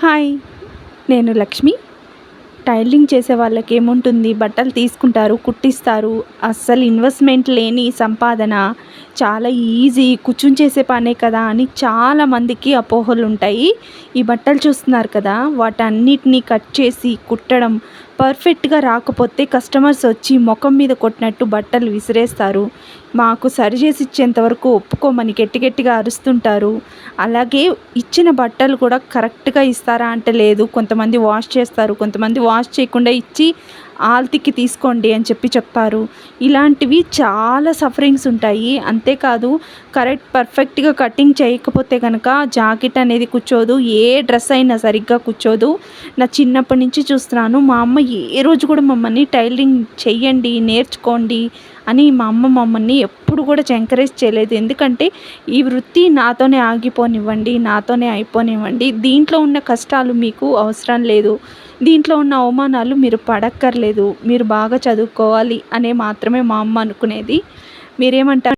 Hi నేను Lakshmi. Tiling చేసే వాళ్ళకి ఏముంటుంది? బట్టలు తీసుకుంటారు కుట్టిస్తారు. అస్సలు ఇన్వెస్ట్మెంట్ లేని సంపాదన. చాలా ఈజీ కూర్చుని చేసే పనే కదా అని చాలామందికి అపోహలు ఉంటాయి ఈ బట్టలు చూస్తున్నారు కదా వాటన్నిటిని కట్ చేసి కుట్టడం పర్ఫెక్ట్గా రాకపోతే కస్టమర్స్ వచ్చి ముఖం మీద కొట్టినట్టు బట్టలు విసిరేస్తారు. మాకు సరి చేసి ఇచ్చేంత వరకు ఒప్పుకోమని గట్టి గట్టిగా అరుస్తుంటారు. అలాగే ఇచ్చిన బట్టలు కూడా కరెక్ట్గా ఇస్తారా అంటే లేదు. కొంతమంది వాష్ చేస్తారు. కొంతమంది వాష్ చేయకుండా ఇచ్చి ఆల్తికి తీసుకోండి అని చెప్పి చెప్తారు. ఇలాంటివి చాలా సఫరింగ్స్ ఉంటాయి. అంతేకాదు కరెక్ట్ పర్ఫెక్ట్గా కటింగ్ చేయకపోతే కనుక జాకెట్ అనేది కూర్చోదు. ఏ డ్రెస్ అయినా సరిగ్గా కూర్చోదు. నా చిన్నప్పటి నుంచి చూస్తున్నాను. మా అమ్మ ఏ రోజు కూడా మమ్మల్ని టైలరింగ్ చెయ్యండి నేర్చుకోండి అని మా అమ్మ మమ్మల్ని ఎప్పుడు కూడా ఎంకరేజ్ చేయలేదు. ఎందుకంటే ఈ వృత్తి నాతోనే ఆగిపోనివ్వండి నాతోనే అయిపోనివ్వండి. దీంట్లో ఉన్న కష్టాలు మీకు అవసరం లేదు. దీంట్లో ఉన్న అవమానాలు మీరు పడక్కర్లేదు. మీరు బాగా చదువుకోవాలి అనే మాత్రమే మా అమ్మ అనుకునేది. మీరేమంటారు?